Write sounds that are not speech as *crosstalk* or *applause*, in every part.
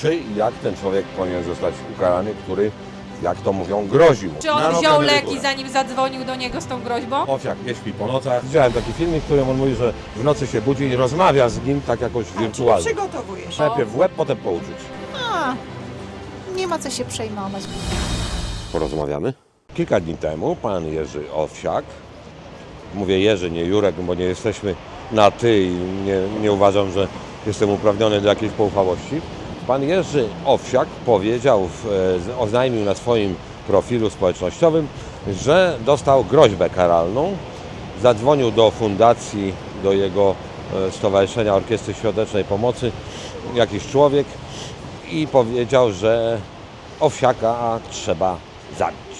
czy i jak ten człowiek powinien zostać ukarany, który, jak to mówią, groził mu. Czy on Na wziął leki, zanim zadzwonił do niego z tą groźbą? Ofiak nie śpi po nocach. Widziałem taki filmik, w którym on mówi, że w nocy się budzi i rozmawia z nim tak jakoś wirtualnie. Przygotowuje się. Najpierw w łeb, potem pouczyć. A, nie ma co się przejmować. Porozmawiamy. Kilka dni temu pan Jerzy Owsiak, mówię Jerzy, nie Jurek, bo nie jesteśmy na ty i nie, nie uważam, że jestem uprawniony do jakiejś poufałości. Pan Jerzy Owsiak powiedział, e, oznajmił na swoim profilu społecznościowym, że dostał groźbę karalną. Zadzwonił do fundacji, do jego e, Stowarzyszenia Orkiestry Świątecznej Pomocy jakiś człowiek i powiedział, że Owsiaka trzeba zabić.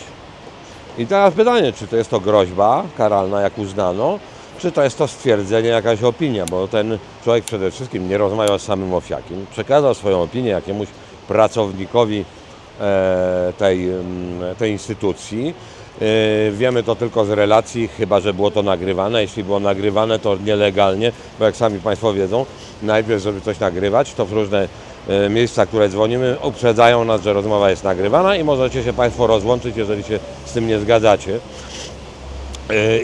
I teraz pytanie, czy to jest to groźba karalna, jak uznano, czy to jest to stwierdzenie, jakaś opinia, bo ten człowiek przede wszystkim nie rozmawiał z samym Owsiakiem, przekazał swoją opinię jakiemuś pracownikowi e, tej, mm, tej instytucji. E, Wiemy to tylko z relacji, chyba że było to nagrywane. Jeśli było nagrywane, to nielegalnie, bo jak sami Państwo wiedzą, najpierw, żeby coś nagrywać, to w różne e, miejsca, które dzwonimy, uprzedzają nas, że rozmowa jest nagrywana i możecie się Państwo rozłączyć, jeżeli się z tym nie zgadzacie.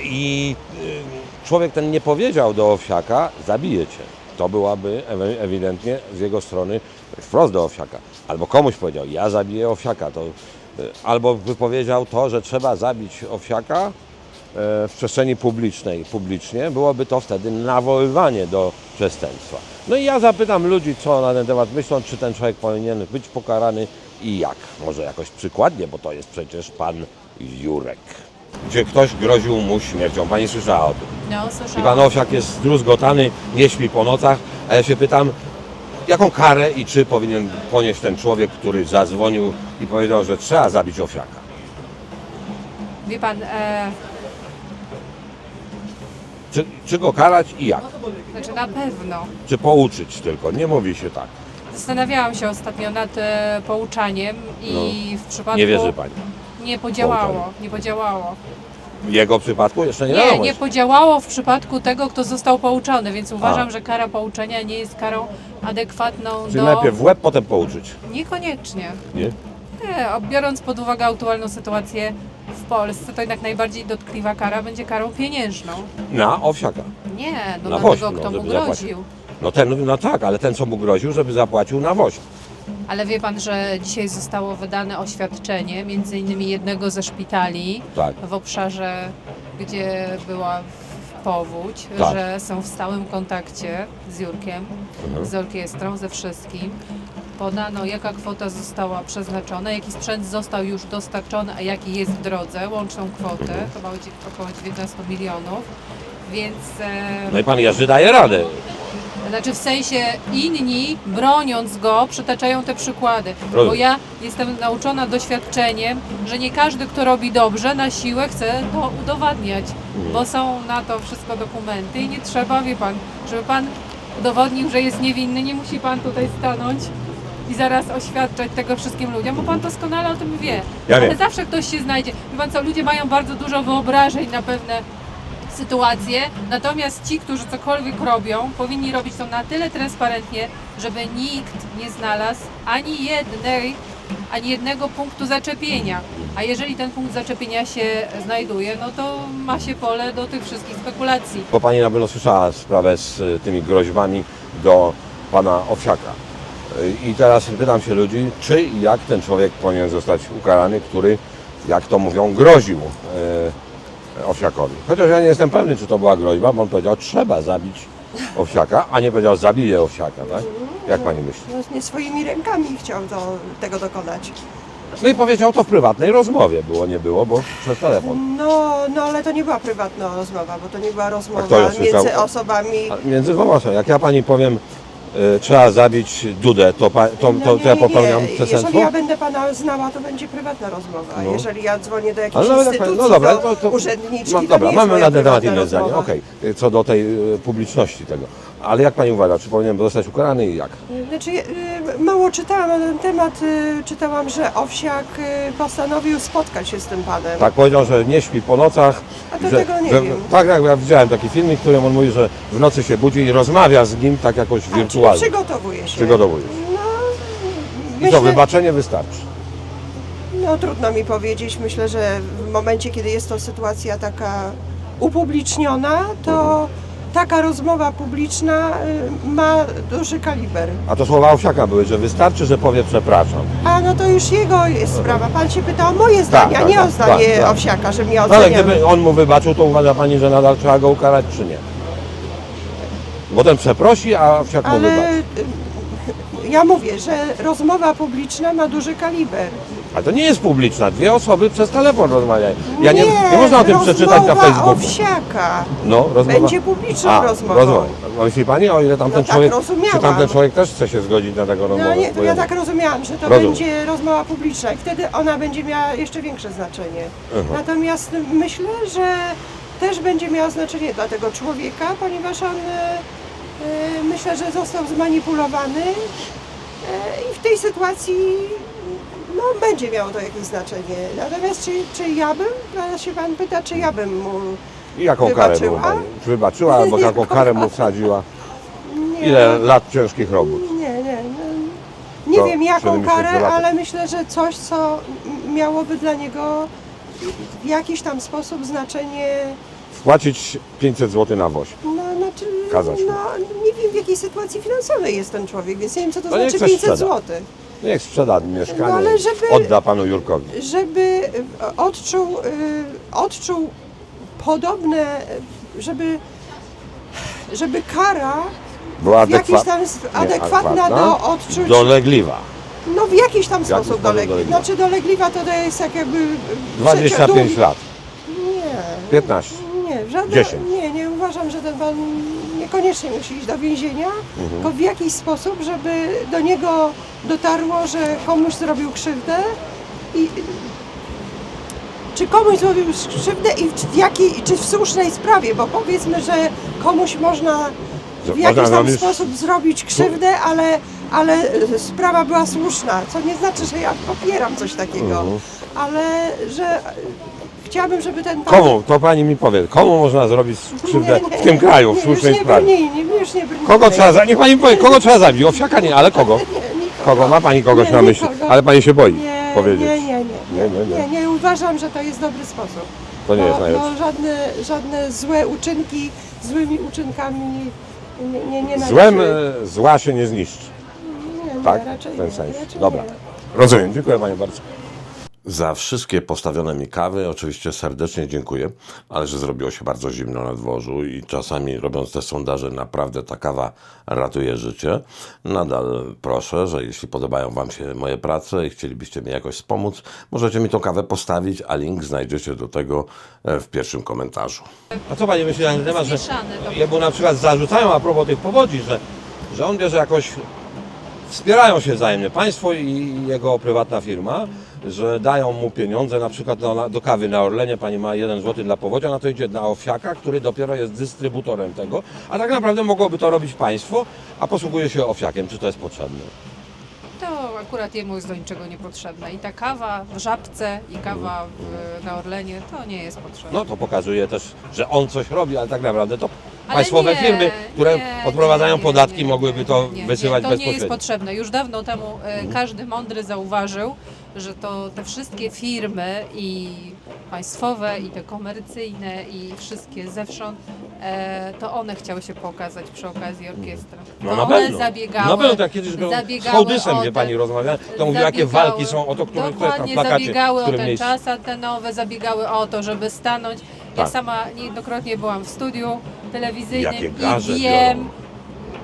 I człowiek ten nie powiedział do Owsiaka, zabiję cię. To byłaby ewidentnie z jego strony wprost do Owsiaka. Albo komuś powiedział, ja zabiję Owsiaka. To, e, albo by powiedział to, że trzeba zabić Owsiaka e, w przestrzeni publicznej, publicznie, byłoby to wtedy nawoływanie do przestępstwa. No i ja zapytam ludzi, co na ten temat myślą, czy ten człowiek powinien być pokarany i jak. Może jakoś przykładnie, bo to jest przecież pan Jurek. Gdzie ktoś groził mu śmiercią. Pani słyszała o tym. No, I pan słyszałam. Owsiak jest zdruzgotany, nie śpi po nocach, a ja się pytam, jaką karę i czy powinien ponieść ten człowiek, który zadzwonił i powiedział, że trzeba zabić Owsiaka. Wie pan, e, Czy, czy go karać i jak? znaczy na pewno. Czy pouczyć tylko? Nie mówi się tak. Zastanawiałam się ostatnio nad e, pouczaniem i w przypadku... No. Nie wierzy pani. Nie podziałało, nie podziałało. W jego przypadku jeszcze nie Nie, wiadomo. nie jeszcze. podziałało w przypadku tego, kto został pouczony, więc uważam, że kara pouczenia nie jest karą adekwatną Czyli do... najpierw w łeb, potem pouczyć. Niekoniecznie. Nie? Nie, a biorąc pod uwagę aktualną sytuację w Polsce, to jednak najbardziej dotkliwa kara będzie karą pieniężną. Na Owsiaka. Nie, no Na na woź, tego, no, kto mu żeby groził. No ten, no tak, ale ten co mu groził, żeby zapłacił na woź. Ale wie pan, że dzisiaj zostało wydane oświadczenie między innymi jednego ze szpitali Tak. w obszarze, gdzie była w- powódź, Tak. że są w stałym kontakcie z Jurkiem, Mhm. z orkiestrą, ze wszystkim. Podano, jaka kwota została przeznaczona, jaki sprzęt został już dostarczony, a jaki jest w drodze, łączną kwotę, to ma być około 19 milionów. Więc e, No i pan Jerzy daje radę. Znaczy w sensie inni, broniąc go, przytaczają te przykłady. Bo ja jestem nauczona doświadczeniem, że nie każdy, kto robi dobrze, na siłę chce to udowadniać. Bo są na to wszystko dokumenty i nie trzeba, wie pan, żeby pan udowodnił, że jest niewinny, nie musi pan tutaj stanąć i zaraz oświadczać tego wszystkim ludziom, bo pan doskonale o tym wie. Ja Ale wiem. zawsze ktoś się znajdzie. Wie pan co, ludzie mają bardzo dużo wyobrażeń na pewne sytuacje, natomiast ci, którzy cokolwiek robią, powinni robić to na tyle transparentnie, żeby nikt nie znalazł ani jednej, ani jednego punktu zaczepienia. A jeżeli ten punkt zaczepienia się znajduje, no to ma się pole do tych wszystkich spekulacji. Bo pani na pewno słyszała sprawę z y, tymi groźbami do pana Owsiaka. Y, I teraz pytam się ludzi, czy i jak ten człowiek powinien zostać ukarany, który, jak to mówią, groził y, Owsiakowi. Chociaż ja nie jestem pewny, czy to była groźba, bo on powiedział, trzeba zabić Owsiaka, a nie powiedział, zabiję Owsiaka, tak? Jak pani myśli? No, nie swoimi rękami chciał to, tego dokonać. No i powiedział to w prywatnej rozmowie, było, nie było, bo przez telefon. No, no ale to nie była prywatna rozmowa, bo to nie była kto ją rozmowa słyszał? między osobami. A między dwoma osobami. Jak ja pani powiem, y, trzeba zabić Dudę, to, pa, to, No to, to ja popełniam Jeżeli przestępstwo? ja będę pana znała, to będzie prywatna rozmowa. No. Jeżeli ja dzwonię do jakiejś Ale nawet, instytucji, no dobra, do to, to, urzędniczki, no, to dobra, nie jest mamy moja na ten temat prywatna inne zdanie, rozmowa. okej, co do tej y, publiczności tego. Ale jak pani uważa, czy powinien zostać ukarany i jak? Znaczy, y, mało czytałam na ten temat. y, Czytałam, że Owsiak y, postanowił spotkać się z tym panem. Tak powiedział, że nie śpi po nocach. A to że, tego nie że, wiem. Tak, jak ja widziałem taki filmik, w którym on mówi, że w nocy się budzi i rozmawia z nim tak jakoś A, czyli wirtualnie. przygotowuje się. Przygotowuje się. No, I to wybaczenie wystarczy. No trudno mi powiedzieć. Myślę, że w momencie, kiedy jest to sytuacja taka upubliczniona, to taka rozmowa publiczna y, ma duży kaliber. A to słowa Owsiaka były, że wystarczy, że powie przepraszam. A no to już jego jest sprawa. Pan się pyta o moje zdanie, a tak, nie o tak, zdanie tak, tak. Owsiaka, że mnie No ale oceniamy. gdyby on mu wybaczył, to uważa pani, że nadal trzeba go ukarać, czy nie? Bo ten przeprosi, a Owsiak mu wybaczy. Y, ja mówię, że rozmowa publiczna ma duży kaliber. Ale to nie jest publiczna. Dwie osoby przez telefon rozmawiają. Ja nie, nie można o tym przeczytać na Facebooku. Owsiaka. No, rozmowa. Będzie publiczną A, rozmową. rozmowa. No, Myśli pani, o ile tamten No tak człowiek, rozumiałam. czy tamten człowiek też chce się zgodzić na taką rozmowę? No nie, to ja tak rozumiałam, że to Rozumiem. będzie rozmowa publiczna i wtedy ona będzie miała jeszcze większe znaczenie. Natomiast myślę, że też będzie miała znaczenie dla tego człowieka, ponieważ on e, e, myślę, że został zmanipulowany e, i w tej sytuacji no, będzie miało to jakieś znaczenie. Natomiast czy, czy ja bym, teraz się pan pyta, czy ja bym mu I jaką karę mu wybaczyła? pani? Wybaczyła, albo *laughs* jaką Jaką karę mu wsadziła? nie, Ile lat ciężkich robót? Nie, nie. No, nie To wiem jaką 70 karę, lat. ale myślę, że coś, co m- miałoby dla niego w jakiś tam sposób znaczenie. Płacić 500 zł na woź. No, znaczy, Kazać mu. no, nie wiem w jakiej sytuacji finansowej jest ten człowiek, więc nie wiem co to niech znaczy coś 500 sprzeda. zł. Niech sprzeda mieszkanie, No, ale żeby- odda panu Jurkowi. Żeby y, odczuł, y, odczuł podobne, y, żeby, żeby kara Była w jakiś adekwa- tam adekwatna do odczuć Dolegliwa. No w jakiś tam jakiś sposób sposób dolegliwa. dolegliwa. Znaczy dolegliwa to jest tak jakby... y, 25 przeciąg- lat. Nie, 15. nie, w żadne, 10. nie, nie uważam, że ten pan niekoniecznie musi iść do więzienia, Mhm. tylko w jakiś sposób, żeby do niego dotarło, że komuś zrobił krzywdę i czy komuś zrobił krzywdę i w, jakiej, czy w słusznej sprawie, bo powiedzmy, że komuś można w jakiś tam sposób zrobić krzywdę, ale, ale e, sprawa była słuszna, co nie znaczy, że ja popieram coś takiego, Mhm. ale że chciałabym, żeby ten pan... Komu? To pani mi powie. Komu można zrobić krzywdę Nie, nie, w tym kraju, w nie, słusznej nie sprawie? brnij, nie, już nie brnij. Kogo trzeba zabić? Niech pani powie, kogo trzeba zabić? Owsiaka nie, ale kogo? *laughs* Nie, nikogo. Kogo? Ma pani kogoś Nie, na myśli? nikogo. Ale pani się boi Nie, powiedzieć. nie, nie, nie, Nie, nie, nie. nie, nie uważam, że to jest dobry sposób. To nie bo, jest najlepsze. bo żadne, żadne złe uczynki złymi uczynkami nie, nie, nie Złem e, zła się nie zniszczy. nie, nie, Tak? raczej W ten nie, raczej Dobra. nie. Rozumiem. Dziękuję Panią bardzo. Za wszystkie postawione mi kawy oczywiście serdecznie dziękuję, ale że zrobiło się bardzo zimno na dworzu i czasami robiąc te sondaże naprawdę ta kawa ratuje życie. Nadal proszę, że jeśli podobają Wam się moje prace i chcielibyście mi jakoś wspomóc, możecie mi tą kawę postawić, a link znajdziecie do tego e, w pierwszym komentarzu. A co Pani myśli na ten temat, że jemu na przykład zarzucają a propos tych powodzi, że, że on bierze jakoś wspierają się wzajemnie państwo i jego prywatna firma, że dają mu pieniądze na przykład do, do kawy na Orlenie, pani ma 1 zł dla powodzia, na to idzie na Owsiaka, który dopiero jest dystrybutorem tego, a tak naprawdę mogłoby to robić państwo, a posługuje się Owsiakiem, czy to jest potrzebne? Akurat jemu jest do niczego niepotrzebne. I ta kawa w Żabce, i kawa w, na Orlenie, to nie jest potrzebne. No to pokazuje też, że on coś robi, ale tak naprawdę to Ale państwowe nie, firmy, które nie, odprowadzają nie, nie, podatki, nie, mogłyby nie, to nie, wysyłać nie, To nie jest bezpośrednio. potrzebne. Już dawno temu e, każdy mądry zauważył, że to te wszystkie firmy i państwowe, i te komercyjne, i wszystkie zewsząd, e, to one chciały się pokazać przy okazji orkiestry. No to na one pewno. zabiegały, Na pewno tak kiedyś było z zabiegały Hołdysem, o wie pani, rozmawiałem, to mówił, jakie zabiegały- walki są o to, które, które tam Dokładnie, plakacie, zabiegały o którym ten miejscu. czas antenowy, zabiegały o to, żeby stanąć. Ja Tak. sama niejednokrotnie byłam w studiu telewizyjnym Jakie i garze wiem, biorą.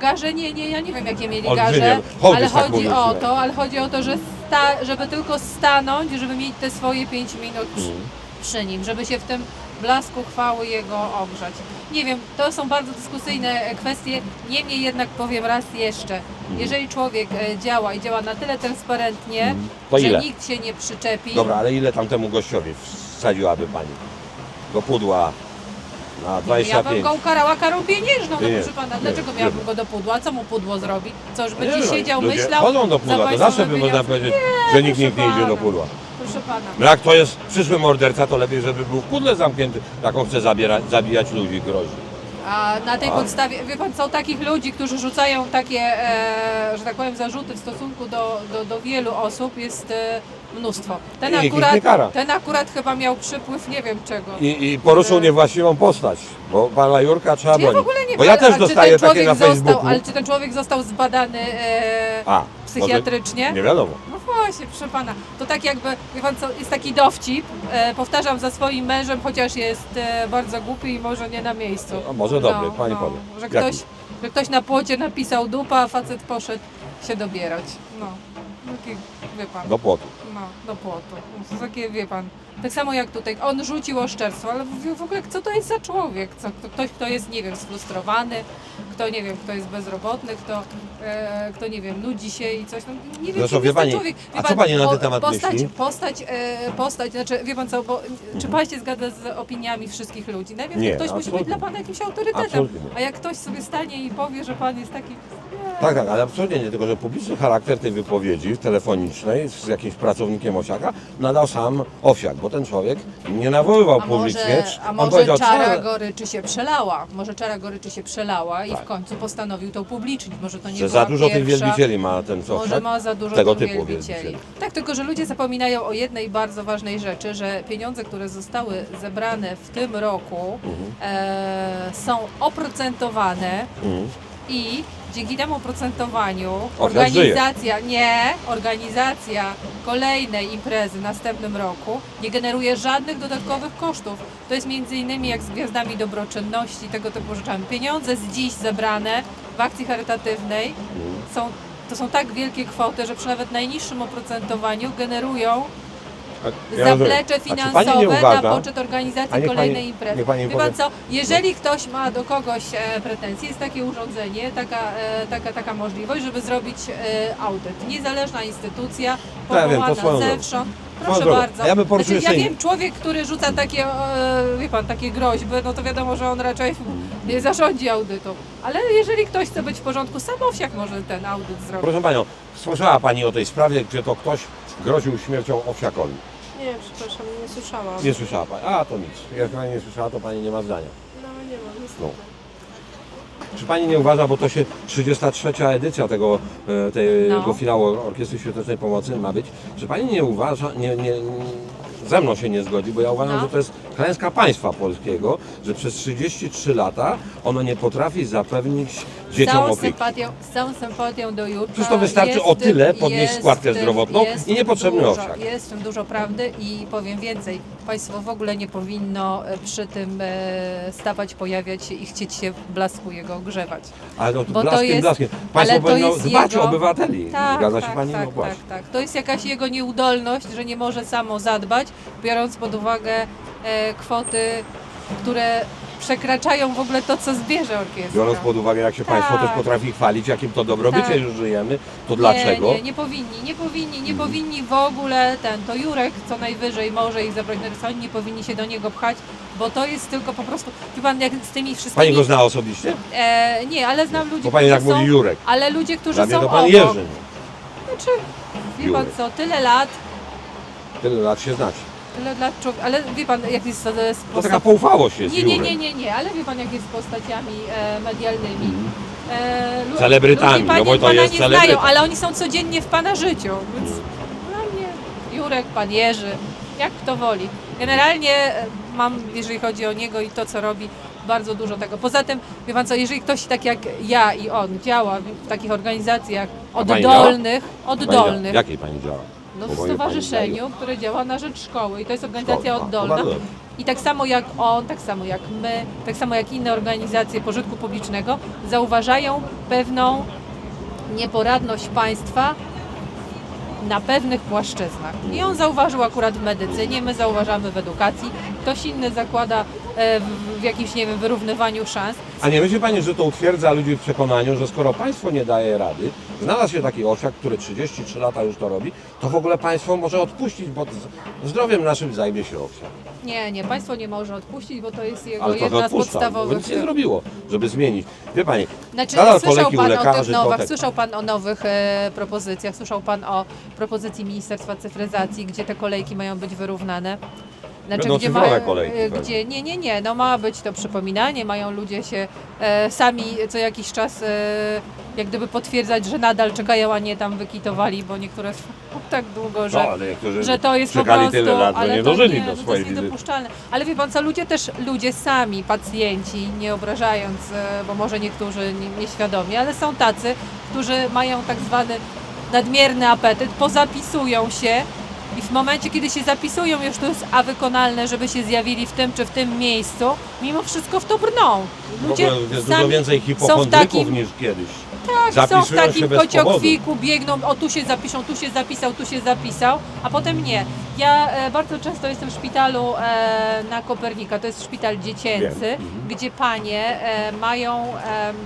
garze nie, nie, ja nie wiem jakie mieli Olbrzymie. garze, Hołdys ale tak chodzi mówił o to, ale chodzi o to, że sta, żeby tylko stanąć, żeby mieć te swoje 5 minut przy, Mhm. przy nim, żeby się w tym blasku chwały jego ogrzać. Nie wiem, to są bardzo dyskusyjne e, kwestie, niemniej jednak powiem raz jeszcze, Mhm. jeżeli człowiek e, działa i działa na tyle transparentnie, Mhm. To że ile? nikt się nie przyczepi, Dobra, ale ile tam temu gościowi wsadziłaby pani? Do pudła na Ja bym 25. go ukarała karą pieniężną, no Nie, proszę pana, nie, dlaczego nie. miałabym go do pudła? Co mu pudło zrobi? Co, już będzie wiem, siedział, ludzie myślał? Chodzą do za pudła, to państwowe zawsze by można pieniądze? powiedzieć, że nikt, proszę nikt nie idzie do pana. pudła. Proszę pana. No jak to jest przyszły morderca, to lepiej, żeby był w pudle zamknięty, taką chce zabierać, zabijać ludzi, grozi. A na tej podstawie, wie pan, są takich ludzi, którzy rzucają takie, e, że tak powiem, zarzuty w stosunku do, do, do wielu osób, jest e, mnóstwo. Ten I akurat, ten akurat chyba miał przypływ nie wiem czego. I, i poruszył niewłaściwą postać, bo pana Jurka trzeba ja w bronić. ogóle nie Bo ja ale- też a czy dostaję ten takie człowiek na został, Facebooku. Ale czy ten człowiek został zbadany e, A, psychiatrycznie? może- Nie wiadomo. No właśnie, proszę pana. To tak jakby, wie pan co, jest taki dowcip, e, powtarzam za swoim mężem, chociaż jest e, bardzo głupi i może nie na miejscu. A może dobry, pani powie. Że Jaki? ktoś, że ktoś na płocie napisał dupa, a facet poszedł się dobierać. No, taki, wie pan, Do płotu. no, do płotu. No, to takie, wie pan, tak samo jak tutaj, on rzucił oszczerstwo, ale w, w ogóle co to jest za człowiek? Co, kto, ktoś, kto jest, nie wiem, sfrustrowany, kto, nie wiem, kto jest bezrobotny, kto, e, kto nie wiem, nudzi się i coś, no, nie wiem, Zresztą kim wie jest ten pani, człowiek. a co pani na ten temat postać, myśli? Postać, e, postać, znaczy, wie pan co, bo, czy pan się zgadza z opiniami wszystkich ludzi? Najpierw Nie, ktoś musi być absolutnie. dla pana jakimś autorytetem, Absolutnie nie. a jak ktoś sobie stanie i powie, że pan jest taki... Tak, tak, ale absolutnie nie, tylko że publiczny charakter tej wypowiedzi telefonicznej z jakimś pracownikiem Osiaka nadał sam Owsiak, bo ten człowiek nie nawoływał A publicznie. może, a on może powiedział, czara "Trzeba- goryczy się przelała, może czara goryczy się przelała i Tak. w końcu postanowił to upublicznić. Może to nie że była za dużo tych pierwsza, wielbicieli ma ten Może Owsiak. ma za dużo tego tych typu wielbicieli. wielbicieli. Tak, tylko że ludzie zapominają o jednej bardzo ważnej rzeczy, że pieniądze, które zostały zebrane w tym roku e, są oprocentowane Mhm. I dzięki temu żyje. organizacja, nie, organizacja kolejnej imprezy w następnym roku nie generuje żadnych dodatkowych kosztów. To jest między innymi jak z gwiazdami dobroczynności, tego typu rzeczami. Pieniądze z dziś zebrane w akcji charytatywnej są, to są tak wielkie kwoty, że przy nawet najniższym oprocentowaniu generują ja zaplecze pani finansowe uważa, na poczet organizacji niech kolejnej pani- imprezy. pani Wie powie- co, jeżeli ktoś ma do kogoś e, pretensje, jest takie urządzenie, taka, e, taka, taka możliwość, żeby zrobić e, audyt. Niezależna instytucja, wiem, powołana swoją drogą. zewsząd. Proszę bardzo. Ja bym poruszył znaczy, ja wiem, człowiek, który rzuca takie, e, wie pan, takie groźby, no to wiadomo, że on raczej nie zarządzi audytu. Ale jeżeli ktoś chce być w porządku, sam Owsiak może ten audyt zrobić. Proszę Panią, słyszała Pani o tej sprawie, gdzie to ktoś groził śmiercią Owsiakowi. Nie, przepraszam, nie słyszałam. Nie słyszała Pani. A, to nic. Jak Pani nie słyszała, to Pani nie ma zdania. No nie mam, niestety. No. Czy Pani nie uważa, bo to się 33. edycja tego, e, tego No. finału Orkiestry Świątecznej Pomocy ma być, czy Pani nie uważa, nie, nie, ze mną się nie zgodzi, bo ja uważam, No. że to jest klęska państwa polskiego, że przez 33 lata ono nie potrafi zapewnić Z dzieciom całą, opieki. sympatią, z całą sympatią do Jutra. Przecież to wystarczy o w tym- tyle podnieść jest składkę w tym- zdrowotną jest i w niepotrzebny dużo, owsiak. Jest w tym dużo prawdy i powiem więcej. Państwo w ogóle nie powinno e, przy tym e, stawać, pojawiać się i chcieć się w blasku jego ogrzewać. Ale no, Bo to blaskiem, jest- blaskiem. ale Państwo to powinno jest dbać jego- o obywateli. Zgadza się tak, Pani? tak, no właśnie. tak, tak. To jest jakaś jego nieudolność, że nie może samo zadbać, biorąc pod uwagę e, kwoty, które przekraczają w ogóle to, co zbierze orkiestra. Biorąc pod uwagę, jak się Państwo Tak. też potrafi chwalić, jakim to dobrobycie Tak. już żyjemy, to dlaczego? Nie, nie, nie powinni, nie powinni, nie powinni w ogóle ten, to Jurek co najwyżej może ich zabrać na rysowanie, nie powinni się do niego pchać, bo to jest tylko po prostu, wie pan, jak z tymi wszystkimi... Pani go zna osobiście? E, nie, ale znam ludzi, Bo Pani tak którzy mówi są, Jurek. ale ludzie, którzy Dla mnie są to Pan obok. Jerzy. Znaczy, wie pan co, tyle lat, Tyle lat się znacie. Tyle lat człowiek, ale wie pan, jak jest z, z To taka poufałość jest Nie, nie, nie, nie, nie, ale wie pan, jak jest z postaciami e, medialnymi. E, lu- Celebrytami, ludzie pani, no bo to pana jest nie celebryta. znają, ale oni są codziennie w pana życiu, więc dla mnie Jurek, pan Jerzy, jak kto woli. Generalnie e, mam, jeżeli chodzi o niego i to, co robi, bardzo dużo tego. Poza tym, wie pan co, jeżeli ktoś tak jak ja i on działa w takich organizacjach oddolnych, Pani oddolnych, Jakiej Pani działa? No w stowarzyszeniu, które działa na rzecz szkoły i to jest organizacja Szkoła. Oddolna. dobrze. I tak samo jak on, tak samo jak my, tak samo jak inne organizacje pożytku publicznego zauważają pewną nieporadność państwa na pewnych płaszczyznach. I on zauważył akurat w medycynie, my zauważamy w edukacji, ktoś inny zakłada w, w jakimś, nie wiem, wyrównywaniu szans. A nie myśli Pani, że to utwierdza ludzi w przekonaniu, że skoro państwo nie daje rady, znalazł się taki osiak, który 33 lata już to robi, to w ogóle państwo może odpuścić, bo zdrowiem naszym zajmie się osiak. Nie, nie, państwo nie może odpuścić, bo to jest jego Ale to jedna z odpuszcza, bo podstawowych... nic nie zrobiło, żeby zmienić. Wie Pani, Znaczy, nadal słyszał u pan o lekarzy, tych to nowych, słyszał pan o nowych e, propozycjach, słyszał pan o propozycji Ministerstwa Cyfryzacji, gdzie te kolejki mają być wyrównane. Znaczy, Będą gdzie, cyfrowe mają, kolejki e, pewnie. gdzie nie, nie, nie, no ma być to przypominanie, mają ludzie się e, sami co jakiś czas e, jak gdyby potwierdzać, że nadal czekają, a nie tam wykitowali, bo niektóre są *laughs* tak długo, że, No, ale niektórzy że to jest po czekali prostu, tyle lat, że ale nie to dożyli do no to swojej jest wizyty. niedopuszczalne. Ale wie pan co, ludzie też, ludzie sami, pacjenci, nie obrażając, e, bo może niektórzy nie- nieświadomie, ale są tacy, którzy mają tak zwany nadmierny apetyt, pozapisują się i w momencie, kiedy się zapisują, już to jest a wykonalne, żeby się zjawili w tym czy w tym miejscu, mimo wszystko w to brną. W ogóle jest dużo więcej są w hipochondryków niż kiedyś. tak, są w Zapisują się takim bez kociokwiku, biegną, o tu się zapiszą, tu się zapisał, tu się zapisał, a potem nie. Ja e, bardzo często jestem w szpitalu e, na Kopernika, to jest szpital dziecięcy, Wiem. Mhm. gdzie panie e, mają, em,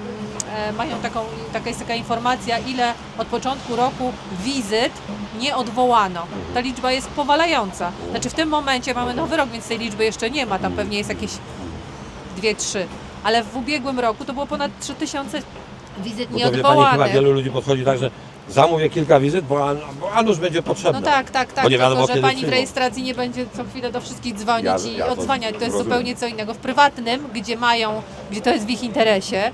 e, mają taką, taka jest taka informacja, ile od początku roku wizyt nie odwołano. Ta liczba jest powalająca. Znaczy w tym momencie mamy nowy rok, więc tej liczby jeszcze nie ma, tam pewnie jest jakieś dwie, trzy. Ale w ubiegłym roku to było ponad 3000 wizyt Bo to wie pani, chyba nieodwołanych. wielu ludzi podchodzi tak, że zamówię kilka wizyt, bo, a- bo a nuż będzie potrzebne. No tak, tak, tak. Bo nie wiadomo, tylko, że kiedy pani w przyjmą. rejestracji nie będzie co chwilę do wszystkich dzwonić Ja- i ja to odzwaniać. To jest rozumiem. zupełnie co innego. W prywatnym, gdzie mają, gdzie to jest w ich interesie,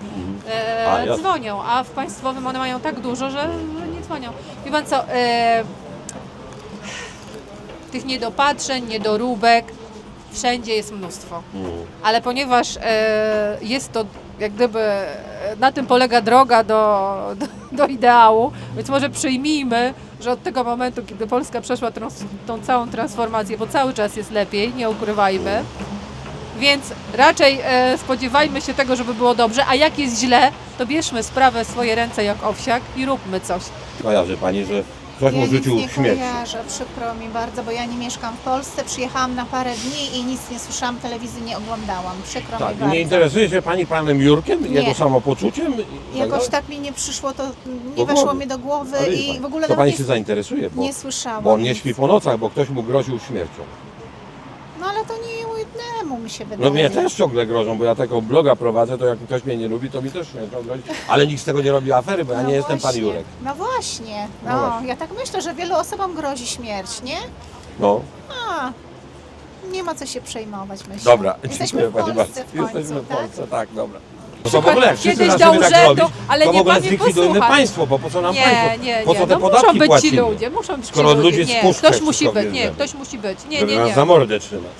e, A, jasne. dzwonią, a w państwowym one mają tak dużo, że, że nie dzwonią. Wie pan co, e, tych niedopatrzeń, niedoróbek, wszędzie jest mnóstwo. Mhm. Ale ponieważ e, jest to jak gdyby e, na tym polega droga do, do, do ideału, więc może przyjmijmy, że od tego momentu, kiedy Polska przeszła trans, tą całą transformację, bo cały czas jest lepiej, nie ukrywajmy, więc raczej e, spodziewajmy się tego, żeby było dobrze, a jak jest źle, to bierzmy sprawę w swoje ręce jak owsiak i róbmy coś. Kojarzy pani, że ktoś Ja mu nic rzucił nie śmieć. kojarzę, przykro mi bardzo, bo ja nie mieszkam w Polsce, przyjechałam na parę dni i nic nie słyszałam, telewizji nie oglądałam, przykro Tak, mi bardzo. nie interesuje się pani panem Jurkiem, Nie. jego samopoczuciem? i Jakoś dalej? tak mi nie przyszło, to nie Do weszło głowy. mi do głowy Ale wie i pani, w ogóle To nawet pani nie, się zainteresuje, bo, nie słyszałam. bo on nie nic. śpi po nocach, bo ktoś mu groził śmiercią. No ale to nie jednemu mi się wydaje. No mnie też ciągle grożą, bo ja takiego bloga prowadzę, to jak ktoś mnie nie lubi, to mi też śmiercią grozi. Ale nikt z tego nie robi afery, bo ja No nie jestem pan. Jurek. No właśnie, No no, właśnie. ja tak myślę, że wielu osobom grozi śmierć, nie? No, A, nie ma co się przejmować, myślę. dobra, Jesteśmy dziękuję w pani Polsce bardzo. w końcu, Jesteśmy w tak? Polsce, tak, dobra. No to w ogóle jak wszyscy Kiedyś zaczniemy tak robić, ale to w nie ogóle posłucha. państwo, bo po co nam Nie, państwo? nie, po co nie. te No podatki muszą być ci płacimy? ludzie, muszą być Skoro ci ludzie. ludzi z Nie, ktoś musi wszystko być, nie, bierzemy. ktoś musi być. Nie, Żeby nie, nas nie. za mordę trzymać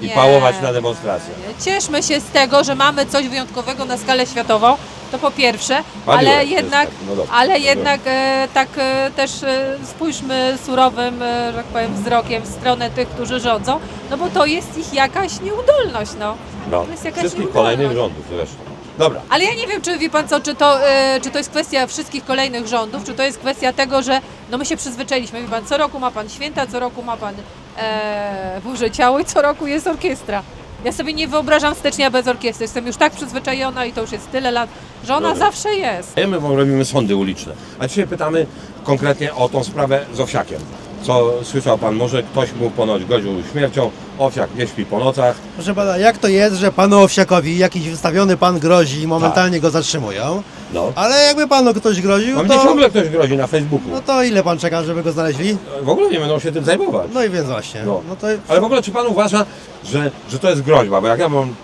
i Nie. pałować na demonstracjach. Cieszmy się z tego, że mamy coś wyjątkowego na skalę światową, to po pierwsze, Pan ale jednak, taki, no dobra, ale dobra. jednak e, tak e, też e, spójrzmy surowym, e, że tak powiem, wzrokiem w stronę tych, którzy rządzą, no bo to jest ich jakaś nieudolność, no. No, To jest jakaś wszystkich nieudolność. kolejnych rządów zresztą. Dobra, Ale ja nie wiem, czy wie pan co, czy to, e, czy to jest kwestia wszystkich kolejnych rządów, czy to jest kwestia tego, że no my się przyzwyczailiśmy. Wie pan, co roku ma pan święta, co roku ma pan e, Boże Ciało i co roku jest orkiestra. Ja sobie nie wyobrażam stycznia bez orkiestry. Jestem już tak przyzwyczajona i to już jest tyle lat, że ona Dobra. zawsze jest. my robimy sądy uliczne. A dzisiaj pytamy konkretnie o tą sprawę z Owsiakiem. Co słyszał pan, może ktoś mu ponoć groził śmiercią, Owsiak nie śpi po nocach. Proszę pana, jak to jest, że panu Owsiakowi jakiś wystawiony pan grozi i momentalnie go zatrzymują? No. Ale jakby panu ktoś groził, A mnie to, ciągle ktoś grozi na Facebooku. no to ile pan czeka, żeby go znaleźli? W ogóle nie będą się tym zajmować. No i więc właśnie. No. No, to Ale w ogóle czy pan uważa, że, że to jest groźba? Bo jak ja bym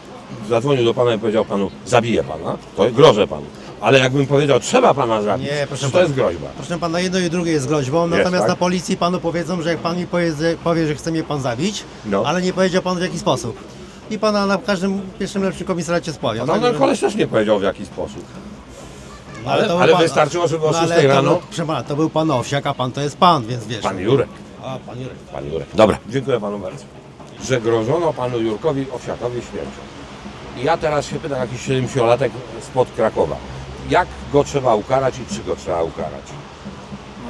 zadzwonił do pana i powiedział panu, zabiję pana, to grożę panu. Ale jakbym powiedział, trzeba pana zabić, Nie, proszę to pana. jest groźba? proszę pana, jedno i drugie jest groźbą, natomiast tak? na policji panu powiedzą, że jak pan mi powie, powie że chce mnie pan zabić, No. ale nie powiedział pan w jaki sposób. I pana na każdym pierwszym lepszym komisariacie spławią. No, no Także- koleś też nie powiedział w jaki sposób. no, ale- to był ale wystarczyło, żeby o no, ale 6 to rano- był- Proszę pana, to był pan Owsiak, a pan to jest pan, więc wiesz. Pan Jurek. A, pan Jurek. Pan Jurek. Dobra, dziękuję panu bardzo. Że grożono panu Jurkowi Owsiakowi śmiercią. I ja teraz się pytam, jakiś 70-latek spod Krakowa jak go trzeba ukarać i czy go trzeba ukarać?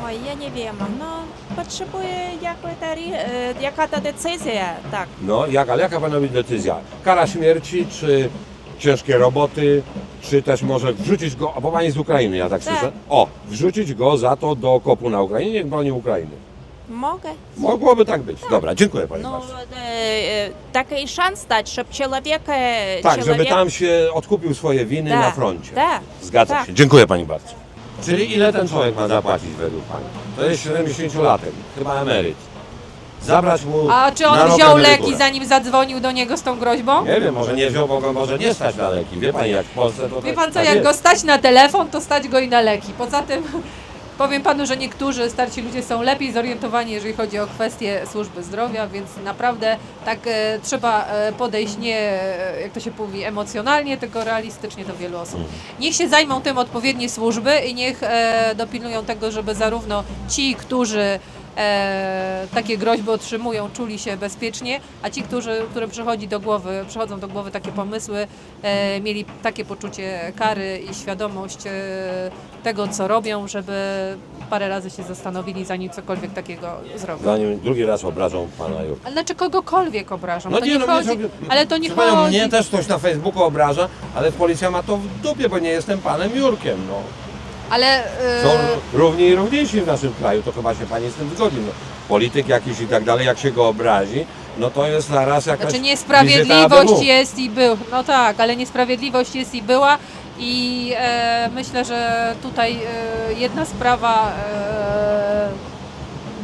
Oj, ja nie wiem. No, potrzebuję jakby ta, e, jaka ta decyzja, tak. No, jak, ale jaka powinna być decyzja? Kara śmierci, czy ciężkie roboty, czy też może wrzucić go, a bo pani z Ukrainy, ja tak, tak. słyszę. O, wrzucić go za to do kopu na Ukrainie, niech broni Ukrainy. Mogę. Mogłoby tak być. Dobra, dziękuję pani Ну, bardzo. e, taki szans dać, żeby człowieka... Tak, żeby tam się odkupił swoje winy Tak, na froncie. tak, Zgadza tak. się. Dziękuję pani bardzo. Czyli ile ten człowiek ma zapłacić według pani? To jest 70-latek, chyba emeryt. zabrać mu A czy na on rok wziął emeryturę. leki zanim zadzwonił do niego z tą groźbą? Nie wiem, może nie wziął, bo go może nie stać na leki. Wie pani, jak w Polsce to Wie tak- pan co, tak jak jest. go stać na telefon, to stać go i na leki. Poza tym powiem panu, że niektórzy starsi ludzie są lepiej zorientowani, jeżeli chodzi o kwestie służby zdrowia, więc naprawdę tak e, trzeba e, podejść nie, e, jak to się mówi, emocjonalnie, tylko realistycznie do wielu osób. Niech się zajmą tym odpowiednie służby i niech e, dopilnują tego, żeby zarówno ci, którzy e, takie groźby otrzymują, czuli się bezpiecznie, a ci, którzy, którym przychodzi do głowy, przychodzą do głowy takie pomysły, e, mieli takie poczucie kary i świadomość e, tego, co robią, żeby parę razy się zastanowili, zanim cokolwiek takiego zrobią. Zanim drugi raz obrażą pana Jurka. Ale znaczy kogokolwiek obrażą, to nie no, mnie chodzi, sobie- ale to nie panią, chodzi. Mnie też ktoś na Facebooku obraża, ale policja ma to w dupie, bo nie jestem panem Jurkiem. No. Ale e, Są równi i równiejsi w naszym kraju, to chyba się pani z tym zgodzi. No. Polityk jakiś i tak dalej, jak się go obrazi, no to jest zaraz jakaś Znaczy niesprawiedliwość jest i był. No tak, ale niesprawiedliwość jest i była i e, myślę, że tutaj e, jedna sprawa e,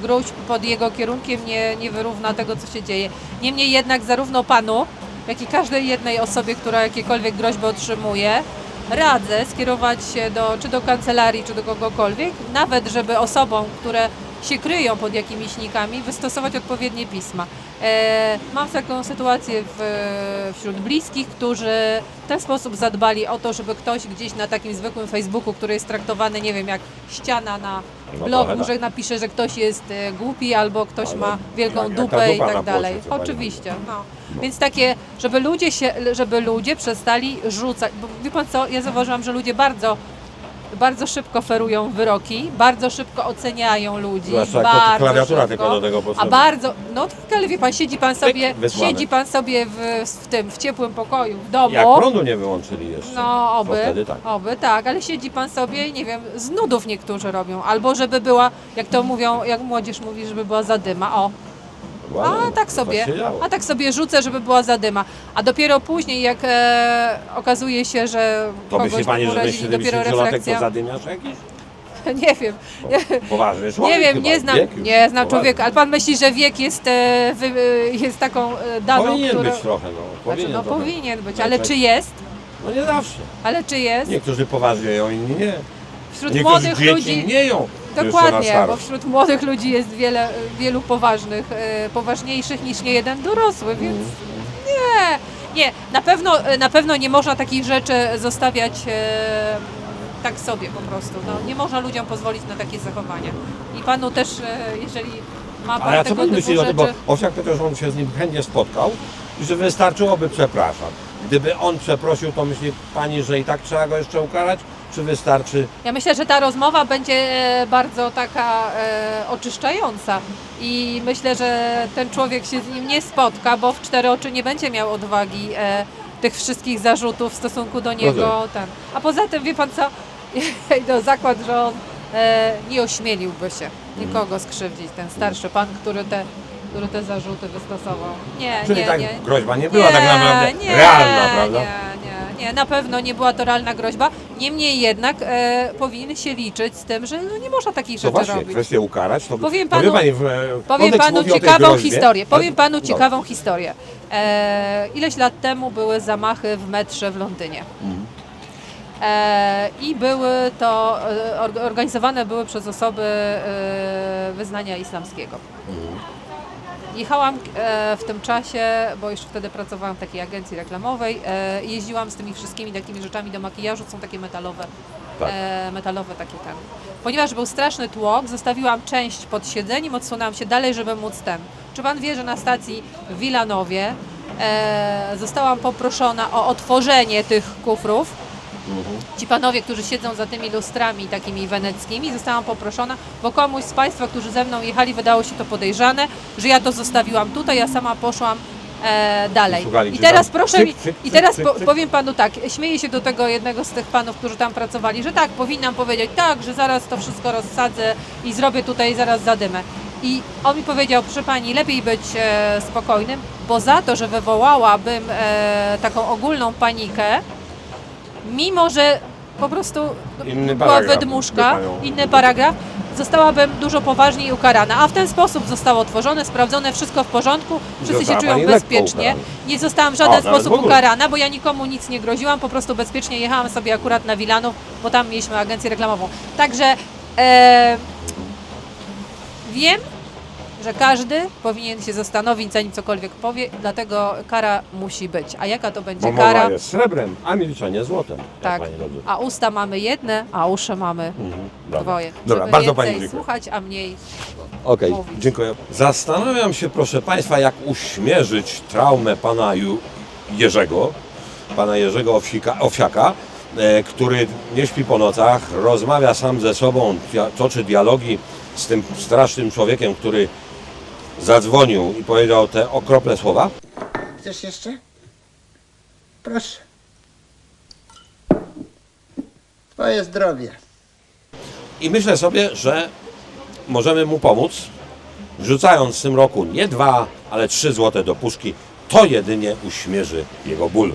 gruźb pod jego kierunkiem nie, nie wyrówna tego, co się dzieje. Niemniej jednak zarówno panu, jak i każdej jednej osobie, która jakiekolwiek groźby otrzymuje, radzę skierować się do, czy do kancelarii, czy do kogokolwiek, nawet żeby osobom, które się kryją pod jakimiś nikami, wystosować odpowiednie pisma. E, mam taką sytuację w, wśród bliskich, którzy w ten sposób zadbali o to, żeby ktoś gdzieś na takim zwykłym Facebooku, który jest traktowany, nie wiem, jak ściana na No blogu, tak. że napisze, że ktoś jest e, głupi albo ktoś Albo ma wielką dupę i tak dalej. płocie, Oczywiście. No. Więc takie, żeby ludzie się, żeby ludzie przestali rzucać, bo wie pan co, ja zauważyłam, że ludzie bardzo bardzo szybko ferują wyroki, bardzo szybko oceniają ludzi, Zwłaszcza jak to bardzo klawiatura szybko, tylko do tego a potrzebna. bardzo, no tak, ale wie pan, siedzi pan sobie, siedzi pan sobie w, w tym, w ciepłym pokoju, w domu, Jak prądu nie wyłączyli jeszcze. no To oby, wtedy tak. oby, tak, ale siedzi pan sobie nie wiem, z nudów niektórzy robią, albo żeby była, jak to mówią, jak młodzież mówi, żeby była zadyma, o, a tak sobie, a tak sobie rzucę, żeby była zadyma. A dopiero później, jak e, okazuje się, że To kogoś myśli pani, że urazili, myśli, dopiero 70-latek to refleksja. zadymiarz jakiś? *laughs* Nie wiem, Poważny człowiek nie wiem, chyba, nie znam, wiek już, nie znam poważny. człowieka, ale pan myśli, że wiek jest, e, wy, e, jest taką e, daną, Powinien która... być trochę, no. Znaczy, Powinien no trochę. powinien być, ale czy jest? No nie zawsze. Ale czy jest? Niektórzy poważnieją, inni nie. Wśród Niektórzy młodych dzieci ludzi... mnieją. Dokładnie, bo wśród młodych ludzi jest wiele, wielu poważnych, e, poważniejszych niż niejeden dorosły, więc nie, nie, na pewno, na pewno nie można takich rzeczy zostawiać e, tak sobie po prostu. No, nie można ludziom pozwolić na takie zachowania. I panu też, e, jeżeli ma pan a co tego pani typu myśli o rzeczy... tym, bo Owsiak to też on się z nim chętnie spotkał i że wystarczyłoby przepraszam. Gdyby on przeprosił, to myśli pani, że i tak trzeba go jeszcze ukarać? Czy wystarczy Ja myślę, że ta rozmowa będzie e, bardzo taka e, oczyszczająca i myślę, że ten człowiek się z nim nie spotka, bo w cztery oczy nie będzie miał odwagi e, tych wszystkich zarzutów w stosunku do niego. Ten. A poza tym, wie pan co, ja idę o zakład, że on e, nie ośmieliłby się nikogo skrzywdzić, ten starszy pan, który te, który te zarzuty wystosował. Nie, Czyli nie, tak nie. groźba nie była tak naprawdę nie, realna, prawda? Nie, nie, nie, na pewno nie była to realna groźba. Niemniej jednak e, powinien się liczyć z tym, że no, nie można takich To rzeczy właśnie, robić. kwestię ukarać, to Powiem panu- pani, w, Powiem panu mówi o tej ciekawą groźbie, historię. ale- Powiem panu no. ciekawą historię. E, ileś lat temu były zamachy w metrze w Londynie. Mhm. E, I były to e, org- organizowane były przez osoby e, wyznania islamskiego. Jechałam e, w tym czasie, bo jeszcze wtedy pracowałam w takiej agencji reklamowej, e, jeździłam z tymi wszystkimi takimi rzeczami do makijażu, są takie metalowe, Tak. e, metalowe takie ten. Ponieważ był straszny tłok, zostawiłam część pod siedzeniem, odsunęłam się dalej, żeby móc ten. Czy pan wie, że na stacji w Wilanowie zostałam poproszona o otworzenie tych kufrów? Ci panowie, którzy siedzą za tymi lustrami takimi weneckimi, zostałam poproszona, bo komuś z Państwa, którzy ze mną jechali, wydało się to podejrzane, że ja to zostawiłam tutaj, ja sama poszłam e, dalej. I czy teraz tam proszę cyk, mi, cyk, i cyk, teraz cyk, po, cyk. powiem Panu tak, śmieję się do tego jednego z tych panów, którzy tam pracowali, że tak, powinnam powiedzieć tak, że zaraz to wszystko rozsadzę i zrobię tutaj zaraz zadymę. I on mi powiedział, proszę Pani, lepiej być e, spokojnym, bo za to, że wywołałabym e, taką ogólną panikę, mimo że po prostu Inny była paragraf, wydmuszka, inny paragraf, zostałabym dużo poważniej ukarana. A w ten sposób zostało otworzone, sprawdzone, wszystko w porządku, wszyscy się Została czują pani lekko bezpiecznie. ukarana. Nie zostałam w O, żaden nawet sposób w ogóle. ukarana, bo ja nikomu nic nie groziłam, po prostu bezpiecznie jechałam sobie akurat na Wilanów, bo tam mieliśmy agencję reklamową. Także e, wiem, że każdy powinien się zastanowić, zanim cokolwiek powie, dlatego kara musi być. A jaka to będzie Bo kara? mowa jest srebrem, a milczenie złotem. jak Tak. pani. A usta mamy jedne, a uszy mamy Mhm, dobra. dwoje. Dobra, Żeby bardzo więcej pani dziękuję. słuchać, a mniej Okej, mówić. dziękuję. Zastanawiam się, proszę Państwa, jak uśmierzyć traumę pana Ju, Jerzego, pana Jerzego Owsika, Owsiaka, e, który nie śpi po nocach, rozmawia sam ze sobą, dia- toczy dialogi z tym strasznym człowiekiem, który zadzwonił i powiedział te okropne słowa. Chcesz jeszcze? Proszę. Twoje zdrowie. I myślę sobie, że możemy mu pomóc, wrzucając w tym roku nie dwa, ale trzy złote do puszki. To jedynie uśmierzy jego ból.